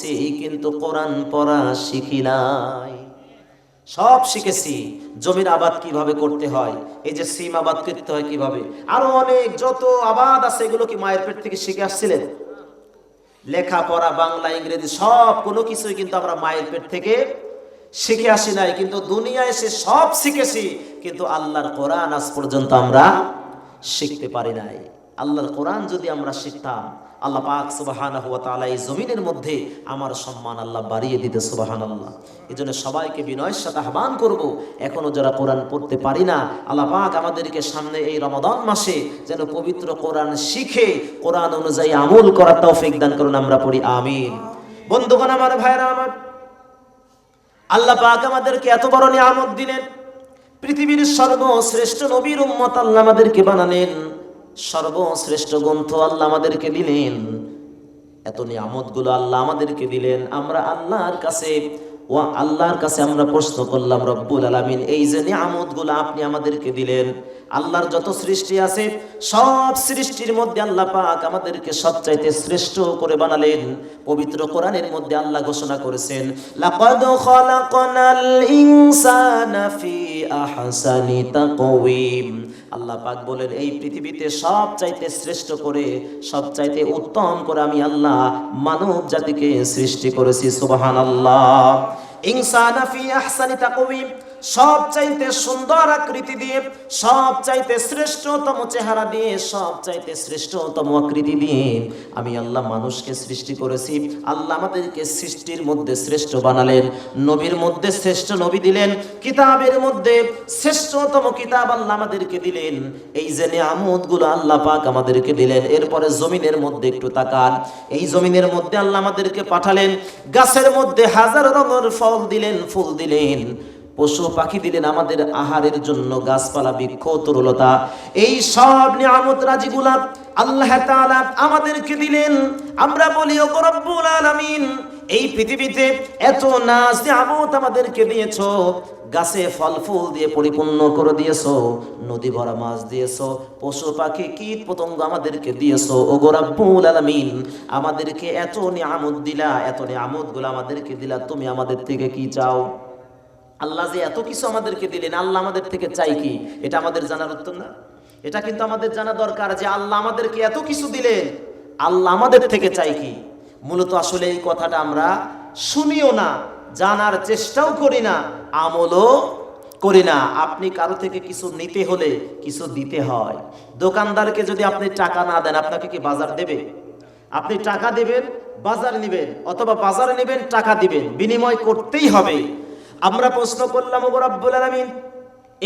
পড়ছি কিন্তু কোরআন পড়া শিখি নাই। সব শিখেছি। জমির আবাদ কীভাবে করতে হয়? এই যে সিম আবাদ করতে হয় কীভাবে? আরও অনেক যত আবাদ আছে, এগুলো কি মায়ের পেট থেকে শিখে আসছিলেন? লেখাপড়া, বাংলা, ইংরেজি সব কোনো কিছুই কিন্তু আমরা মায়ের পেট থেকে শিখে আসি নাই। কিন্তু দুনিয়ায় এসে সব শিখেছি, কিন্তু আল্লাহর কোরআন আজ পর্যন্ত আমরা শিখতে পারি নাই। আল্লাহর কোরআন যদি আমরা শিখতাম আল্লাহ পাক সুবাহানা হুয়া তাআলা এই জমিনের মধ্যে আমার সম্মান আল্লাহ বাড়িয়ে দিতে সুবাহান আল্লাহ এই জন্য সবাইকে বিনয়ের সাথে আহ্বান করব, এখনও যারা কোরআন পড়তে পারি না, আল্লাহ পাক আমাদেরকে সামনে এই রমাদান মাসে যেন পবিত্র কোরআন শিখে, কোরআন অনুযায়ী আমল করার তৌফিক দান করুন, আমরা পড়ি আমিন। বন্ধুগণ, আমার ভাইরা আমার আল্লাহ পাক আমাদেরকে এত বড় নিয়ামত দিলেন, পৃথিবীর সর্বশ্রেষ্ঠ নবীর উম্মত আল্লাহ আমাদেরকে বানালেন। সর্বশ্রেষ্ঠ গ্রন্থ আল্লাহ আমাদেরকে দিলেন। এত নিয়ামতগুলো আল্লাহ আমাদেরকে দিলেন। আমরা আল্লাহর কাছে ও আল্লাহর কাছে আমরা প্রশ্ন করলাম, রব্বুল আলামিন, এই যে নিয়ামতগুলো আপনি আমাদেরকে দিলেন, আল্লাহর যত সৃষ্টি আছে, সব সৃষ্টির মধ্যে আল্লাহ পাক আমাদেরকে সবচাইতে শ্রেষ্ঠ করে বানালেন। পবিত্র কোরআনের মধ্যে আল্লাহ ঘোষণা করেছেন, লাকাদ খালাকনাল ইনসানা ফি আহসানি তাকওয়িম। আল্লাহ পাক বলেন, এই পৃথিবীতে সব চাইতে শ্রেষ্ঠ করে সব চাইতে উত্তম করে আমি আল্লাহ মানব জাতিকে সৃষ্টি করেছি, সুবহানাল্লাহ। আল্লাহ ফি আহসানি তাকওয়িম। সব চাইতে সুন্দর আকৃতি দিয়ে সব চাইতে শ্রেষ্ঠতম চেহারা দিয়ে সব চাইতে শ্রেষ্ঠতম আকৃতি দিয়ে আমি আল্লাহ মানুষকে সৃষ্টি করেছি। আল্লাহ আমাদেরকে সৃষ্টির মধ্যে শ্রেষ্ঠ বানালেন, নবীর মধ্যে শ্রেষ্ঠ নবী দিলেন, কিতাবের মধ্যে শ্রেষ্ঠতম কিতাব আল্লাহ আমাদেরকে দিলেন। এই যে নিয়ামতগুলো আল্লাহ পাক আমাদেরকে দিলেন, এরপরে জমিনের মধ্যে একটু তাকান। এই জমিনের মধ্যে আল্লাহ আমাদেরকে পাঠালেন, গাছের মধ্যে হাজার রঙের ফল দিলেন, ফুল দিলেন। পশু পাখি দিলেন আমাদের আহারের জন্য গাছপালা, বৃক্ষ, তরুলতা। এই সব নিয়ামত রাজিগুলা আল্লাহ তাআলা আমাদেরকে দিলেন। আমরা বলি ও রব্বুল আলামিন, এই পৃথিবীতে এত নাজ নিয়ামত আমাদেরকে দিয়েছ। গাছে ফল ফুল দিয়ে পরিপূর্ণ করে দিয়েছ, নদী ভরা মাছ দিয়েছ, পশু পাখি, কীট পতঙ্গ আমাদেরকে দিয়েছ। ও গোরাব্বুল আলামিন, আমাদেরকে এত নিয়ামত দিলা, এত নিয়ামতগুলো আমাদেরকে দিলা। তুমি আমাদের থেকে কি চাও? আল্লাহ যে এত কিছু আমাদেরকে দিলেন, আল্লাহ আমাদের থেকে চাই কি? এটা আমাদের জানার উত্তর না? এটা কিন্তু আমাদের জানা দরকার যে আল্লাহ আমাদেরকে এত কিছু দিলেন, আল্লাহ আমাদের থেকে চাই কি? মূলত আসলে এই কথাটা আমরা শুনিও না, জানার চেষ্টাও করি না, আমলও করি না। আপনি কারও থেকে কিছু নিতে হলে কিছু দিতে হয়। দোকানদারকে যদি আপনি টাকা না দেন, আপনাকে কি বাজার দেবে? আপনি টাকা দেবেন, বাজার নেবেন, অথবা বাজারে নেবেন, টাকা দিবেন। বিনিময় করতেই হবে। আমরা প্রশ্ন করলাম, ওগো রব্বুল আলামিন,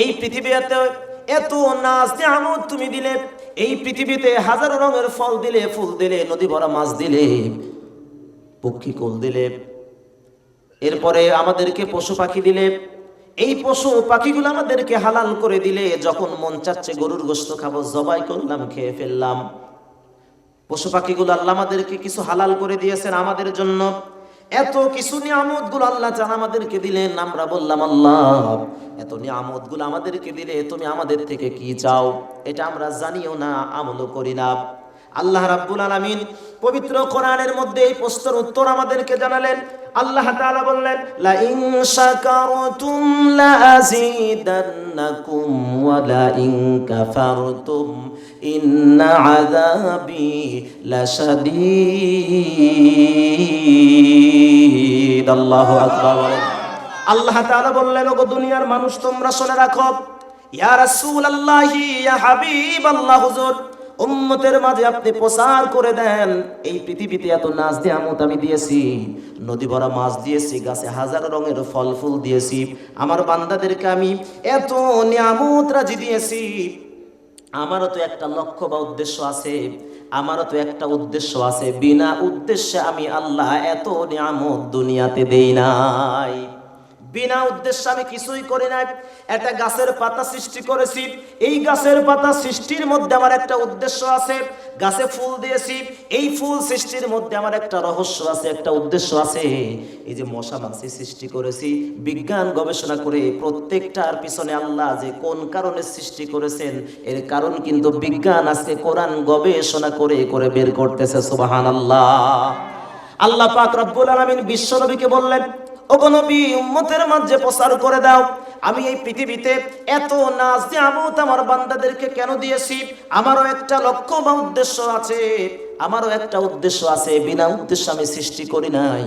এই পৃথিবীতে এত নাজ নিয়ামত তুমি দিলে, এই পৃথিবীতে হাজারো রঙের ফল দিলে, ফুল দিলে, নদী ভরা মাছ দিলে, পক্ষী কোল দিলে, এরপরে আমাদেরকে পশু পাখি দিলে, এই পশু পাখিগুলো আমাদেরকে হালাল করে দিলে, যখন মন চাচ্ছে গরুর গোস্ত খাব, জবাই করলাম, খেয়ে ফেললাম। পশু পাখিগুলো আল্লাহ আমাদেরকে কিছু হালাল করে দিয়েছেন আমাদের জন্য। এত কিছু নিয়ামতগুলো আল্লাহ চান আমাদেরকে দিলেন, আমরা বললাম, আল্লাহ, এত নিয়ামতগুলো আমাদেরকে দিলে তুমি আমাদের থেকে কি চাও? এটা আমরা জানিও না, আমলও করি না। আল্লাহ রাব্বুল আলামিন পবিত্র কোরআনের মধ্যে এই প্রশ্নের উত্তর আমাদেরকে জানালেন। আল্লাহ তাআলা বললেন লা ইন শাকারতুম লা আযীদান্নাকুম ওয়া লা ইন কাফারতুম ইন্না আযাবি লাশাদীদ। আল্লাহু আকবার আল্লাহ তাআলা বললেন, ওগো দুনিয়ার মানুষ, তোমরা শুনে রাখো, ইয়া রাসূলুল্লাহি, ইয়া হাবিবাল্লাহ, হুজুর উম্মতের মাঝে আপনি প্রচার করে দেন, এই পৃথিবীতে এত নাচ নিয়ামত আমি দিয়েছি, নদী ভরা মাছ দিয়েছি, গাছে হাজার রঙের ফল ফুল দিয়েছি, আমার বান্দাদেরকে আমি এত নিয়ামত রাজি দিয়েছি। আমারও তো একটা লক্ষ্য বা উদ্দেশ্য আছে, আমারও তো একটা উদ্দেশ্য আছে, বিনা উদ্দেশ্যে আমি আল্লাহ এত নিয়ামত দুনিয়াতে দেই নাই। বিনা উদ্দেশ্যে আমি কিছুই করি নাই। একটা গাছের পাতা সৃষ্টি করেছি। এই গাছের পাতা সৃষ্টির মধ্যে আমার একটা উদ্দেশ্য আছে। গাছে ফুল দিয়েছি। এই ফুল সৃষ্টির মধ্যে আমার একটা রহস্য আছে, একটা উদ্দেশ্য আছে। এই যে মশা মাছি সৃষ্টি করেছি, বিজ্ঞান গবেষণা করে প্রত্যেকটার পিছনে আল্লাহ যে কোন কারণে সৃষ্টি করেছেন, এর কারণ কিন্তু বিজ্ঞান আজকে কোরআন গবেষণা করে করে বের করতেছে সুবাহান আল্লাহ আল্লাহ পাক রব্বুল আলামিন বিশ্ব নবীকে বললেন উম্মতের মাঝে প্রচার করে দাও। আমি এই পৃথিবীতে এত নাজ নিয়ামত আমার বান্দাদেরকে কেন দিয়েছি? আমারও একটা লক্ষ্য বা উদ্দেশ্য আছে। আমারও একটা উদ্দেশ্য আছে। বিনা উদ্দেশ্য আমি সৃষ্টি করি নাই।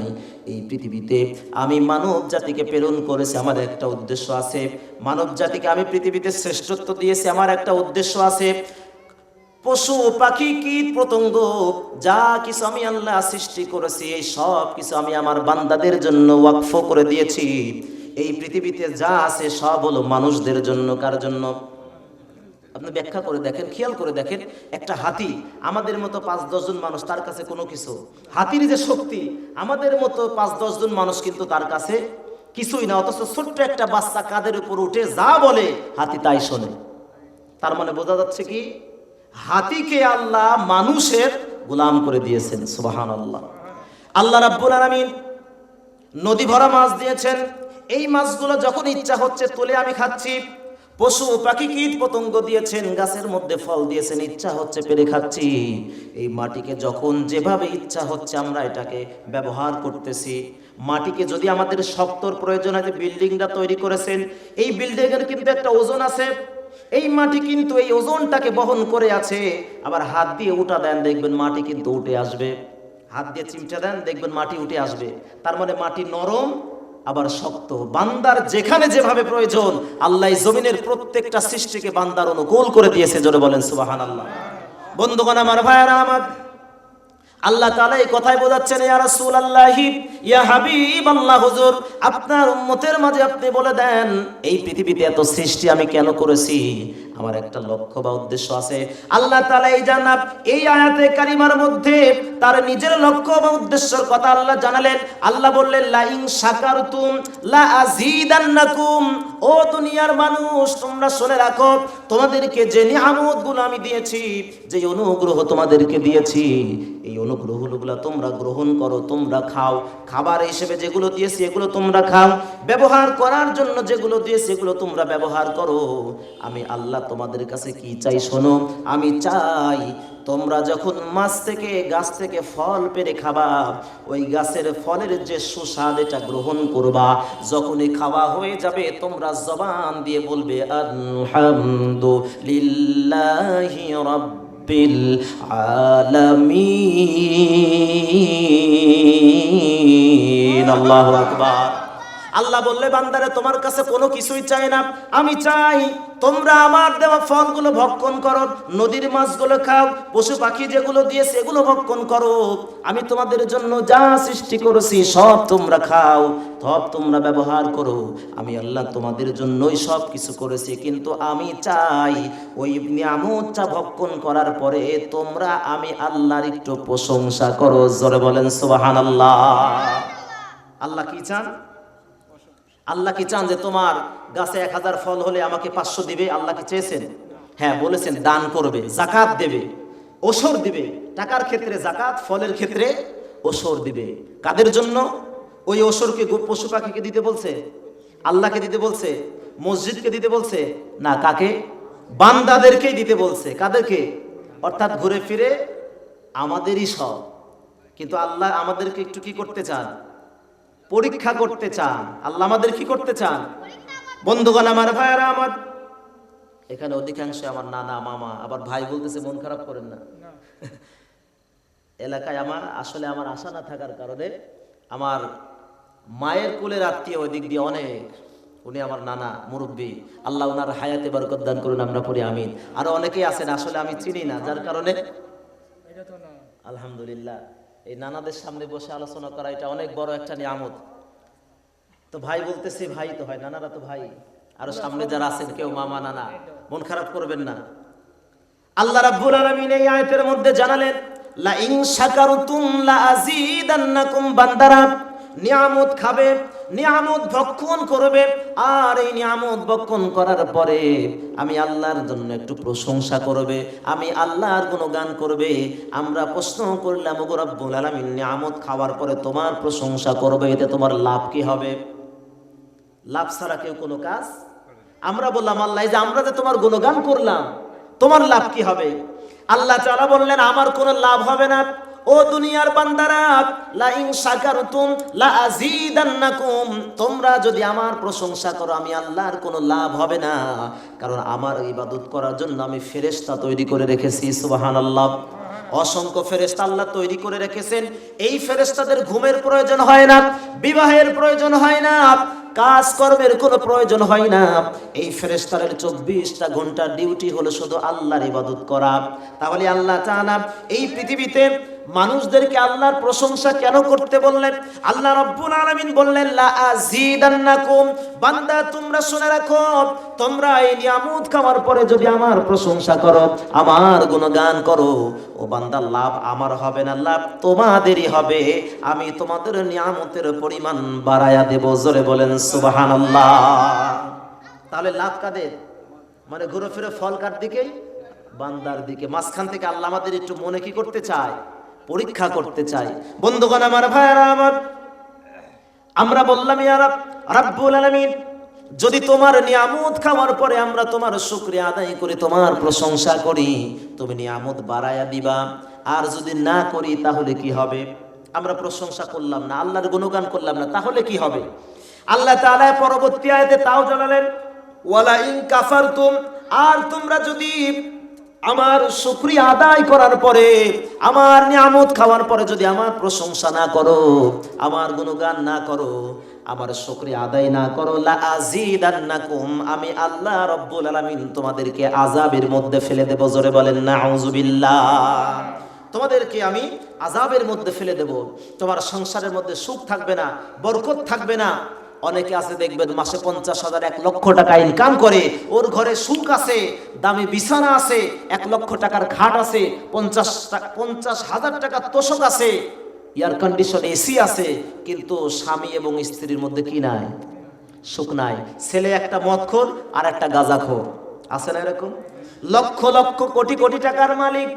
এই পৃথিবীতে আমি মানব জাতিকে প্রেরণ করেছি, আমার একটা উদ্দেশ্য আছে। মানব জাতিকে আমি পৃথিবীতে শ্রেষ্ঠত্ব দিয়েছি, আমার একটা উদ্দেশ্য আছে। পশু পাখি কীট পতঙ্গ যা কিছু আমি আল্লাহ সৃষ্টি করেছি, এই সব কিছু আমি আমার বান্দাদের জন্য ওয়াকফ করে দিয়েছি। এই পৃথিবীতে যা আছে সব হলো মানুষদের জন্য। কার জন্য? আপনি ব্যাখ্যা করে দেখেন, খেয়াল করে দেখেন, একটা হাতি, আমাদের মতো পাঁচ দশজন মানুষ তার কাছে কোনো কিছু। হাতির যে শক্তি, আমাদের মতো পাঁচ দশজন মানুষ কিন্তু তার কাছে কিছুই না। অথচ ছোট্ট একটা বাচ্চা কাদের উপর উঠে যা বলে, হাতি তাই শোনে। তার মানে বোঝা যাচ্ছে কি? হাতিকে আল্লাহ মানুষের গোলাম করে দিয়েছেন সুবাহান আল্লাহ আল্লাহ রাব্বুল আলামিন নদী ভরা মাছ দিয়েছেন। এই মাছগুলো যখন ইচ্ছা হচ্ছে তুলে আমি খাচ্ছি। পশু পাখি কীট পতঙ্গ দিয়েছেন, গাছের মধ্যে ফল দিয়েছেন, ইচ্ছা হচ্ছে পেরে খাচ্ছি। এই মাটিকে যখন যেভাবে ইচ্ছা হচ্ছে আমরা এটাকে ব্যবহার করতেছি। মাটিকে যদি আমাদের শক্তর প্রয়োজন আছে বিল্ডিংটা তৈরি করেছেন, এই বিল্ডিংয়ের কিন্তু একটা ওজন আছে। এই মাটি কিন্তু এই ওজনটাকে বহন করে আছে। আবার হাত দিয়ে উঠা দেন, দেখবেন মাটি কিন্তু উঠে আসবে। হাত দিয়ে চিমটা দেন, দেখবেন মাটি উঠে আসবে। তার মানে মাটি নরম, আবার শক্ত। বান্দার যেখানে যেভাবে প্রয়োজন, আল্লাহ জমিনের প্রত্যেকটা সৃষ্টিকে বান্দার অনুকূল করে দিয়েছে, জোরে বলেন সুবাহান আল্লাহ বন্ধুগণ, আমার ভাইয়ারা, আমার আল্লাহ তাআলা এই কথাই বোঝাচ্ছেন, ইয়া হুজুর, আপনার উম্মতের মাঝে আপনি বলে দেন, এই পৃথিবীতে এত সৃষ্টি আমি কেন করেছি? আমার একটা লক্ষ্য বা উদ্দেশ্য আছে। আল্লাহ তাআলা এই জানাব এই আয়াতে কারিমার মধ্যে তার নিজের লক্ষ্য বা উদ্দেশ্যের কথা আল্লাহ জানালেন। আল্লাহ বললেন লা ইন শাকারতুম লা আযীদান্নাকুম। ও দুনিয়ার মানুষ তোমরা শুনে রাখো তোমাদেরকে যে নিয়ামতগুলো আমি দিয়েছি যে অনুগ্রহ তোমাদেরকে দিয়েছি এই অনুগ্রহগুলো তোমরা গ্রহণ করো তোমরা খাও। খাবার হিসেবে যেগুলো দিয়েছি এগুলো তোমরা খাও। ব্যবহার করার জন্য যেগুলো দিয়েছি এগুলো তোমরা ব্যবহার করো। আমি আল্লাহ তোমাদের কাছে কি চাই শোনো? আমি চাই তোমরা যখন মাছ থেকে, গাছ থেকে ফল পেরে খাবা, ওই গাছের ফলের যে সুস্বাদ এটা গ্রহণ করবা। যখনই খাওয়া হয়ে যাবে, তোমরা জবান দিয়ে বলবে, আলহামদুলিল্লাহি রাব্বিল আলামিন। আল্লাহু আকবার। আল্লাহ বললে, বান্দারে, তোমার কাছে কোনো কিছুই চাই না। আমি চাই তোমরা আমার দেওয়া ফলগুলো ভক্ষণ করো, নদীর মাছগুলো খাও, পশু পাখি যেগুলো দিয়ে সেগুলো ভক্ষণ করো। আমি তোমাদের জন্য যা সৃষ্টি করেছি, সব তোমরা খাও, সব তোমরা ব্যবহার করো। আমি আল্লাহ তোমাদের জন্যই সব কিছু করেছি, কিন্তু আমি চাই ওই নিয়ামতটা ভক্ষণ করার পরে তোমরা আমি আল্লাহর একটু প্রশংসা করো। জোরে বলেন, সুবহানাল্লাহ। আল্লাহ কি চান? আল্লাহ কি চান যে তোমার গাছে এক হাজার ফল হলে আমাকে পাঁচশো দিবে? আল্লাহ কি চেয়েছেন? হ্যাঁ বলেছেন, দান করবে, জাকাত দেবে ওসর দিবে। টাকার ক্ষেত্রে জাকাত, ফলের ক্ষেত্রে ওসর দিবে। কাদের জন্য? ওই ওসরকে পশু পাখিকে দিতে বলছে? আল্লাহকে দিতে বলছে? মসজিদকে দিতে বলছে? না, কাকে? বান্দাদেরকেই দিতে বলছে। কাদেরকে? অর্থাৎ ঘুরে ফিরে আমাদেরই সব। কিন্তু আল্লাহ আমাদেরকে একটু কি করতে চান? পরীক্ষা করতে চান। আল্লাহ আমাদের কি করতে চান? বন্ধুগণ আমার ভাইয়ারা আমার এখানে অধিকাংশ আমার নানা মামা আবার ভাই বলতেছে মন খারাপ করেন না। এলাকায় আমার আসলে আমার আশা না থাকার কারণে আমার মায়ের কোলের আত্মীয় ওই দিক দিয়ে অনেক। উনি আমার নানা মুরব্বী। আল্লাহ ওনার হায়াতে বরকত দান করুন আমরা পড়ি আমিন। আরও অনেকেই আছেন আসলে আমি চিনি না যার কারণে আলহামদুলিল্লাহ। এই নানাদের সামনে বসে আলোচনা করা, এটা অনেক বড় একটা নিয়ামত। তো ভাই বলতেছি, ভাই তো হয়, নানারা তো ভাই। আর সামনে যারা আছেন, কেউ মামা, নানা, মন খারাপ করবেন না। আল্লাহ রাব্বুল আলামিন এই আয়াতের মধ্যে জানালেন, লা ইন শাকারতুম লা আযীদান্নাকুম বান্দারা, নিয়ামত খাবে নিয়ামত ভক্ষণ করবে। আর এই নিয়ামত ভক্ষণ করার পরে আমি আল্লাহর জন্য একটু প্রশংসা করবে, আমি আল্লাহর গুণগান করবে। আমরা প্রশ্ন করলাম, ওগো রব্বুল আলামিন, নিয়ামত খাওয়ার পরে তোমার প্রশংসা করবে, এতে তোমার লাভ কি হবে? লাভ ছাড়া কেউ কোনো কাজ আমরা বললাম, আল্লাহ যে আমরা যে তোমার গুণগান করলাম, তোমার লাভ কি হবে? আল্লাহ তাআলা বললেন, আমার কোনো লাভ হবে না। ও দুনিয়ার বান্দারা লা ইন শাকারতুম লা আযীদান্নাকুম তোমরা যদি আমার প্রশংসা করো, আমি আল্লাহর কোনো লাভ হবে না। কারণ আমার ইবাদত করার জন্য আমি ফেরেশতা তৈরি করে রেখেছি, সুবহানাল্লাহ। অসংখ্য ফেরেশতা আল্লাহ তৈরি করে রেখেছেন। এই ফেরেশতাদের ঘুমের প্রয়োজন হয় না, বিবাহের প্রয়োজন হয় না কাজ কর্মের কোনো প্রয়োজন হয় না। এই ফেরেস্তারের চব্বিশটা ঘণ্টার ডিউটি হলো শুধু আল্লাহর ইবাদত করা। তাহলে আল্লাহ তাআলা এই পৃথিবীতে মানুষদেরকে আল্লাহর প্রশংসা কেন করতে বললেন? আল্লাহ রব্বুল আলামিন বললেন, লা আযীদান্নাকুম। বান্দা, তোমরা শুনে রাখো, তোমরা এই নিয়ামত খাওয়ার পরে যদি আমার প্রশংসা করো, আমার গুণগান করো, ও বান্দা, লাভ আমার হবে না, লাভ তোমাদেরই হবে। আমি তোমাদের নিয়ামতের পরিমাণ বাড়ায়া দেব, জোরে বলেন, সুবহানাল্লাহ। তাহলে লাভ কাদের? মানে ঘুরে ফিরে ফল কার দিকেই বান্দার দিকে। মাঝখান থেকে আল্লাহ আমাদের একটু মনে কি করতে চায়? পরীক্ষা করতে চাই। বন্ধুগণ আমার ভাইয়ারা আমার, আমরা বললাম যদি তোমার নিয়ামত খাওয়ার পরে আমরা তোমার শুকরিয়া আদায় করি, তোমার প্রশংসা করি, তুমি নিয়ামত বাড়ায়া দিবা। আর যদি না করি, তাহলে কি হবে? আমরা প্রশংসা করলাম না, আল্লাহর গুণগান করলাম না, তাহলে কি হবে? আল্লাহ তাআলা পরবর্তী আয়াতে তাও জানালেন ওয়ালা ইন কাফারতুম, আর তোমরা যদি আমার শুক্রিয়া আদায় করার পরে, আমার নিয়ামত খাওয়ার পরে যদি আমার প্রশংসা না করো, আমার গুণগান না করো, আমার শুক্রিয়া আদায় না করো, লা আযীদান্নাকুম, আমি আল্লাহ রব্বুল আলামিন তোমাদেরকে আযাবের মধ্যে ফেলে দেব, জোরে বলেন না নাউযুবিল্লাহ। তোমাদেরকে আমি আযাবের মধ্যে ফেলে দেব। তোমার সংসারের মধ্যে সুখ থাকবে না, বরকত থাকবে না। অনেকে আছে, দেখবেন মাসে পঞ্চাশ হাজার, এক লক্ষ টাকা ইনকাম করে। ওর ঘরে সুখ আছে, দামি বিছানা আছে, এক লক্ষ টাকার খাট আছে, পঞ্চাশ পঞ্চাশ হাজার টাকার তোষক আছে এয়ার কন্ডিশন এসি আছে, কিন্তু স্বামী এবং স্ত্রীর মধ্যে কি নাই? সুখ নাই। ছেলে একটা মদখোর, আর একটা গাঁজাখোর। আছে না এরকম? লক্ষ লক্ষ কোটি কোটি টাকার মালিক।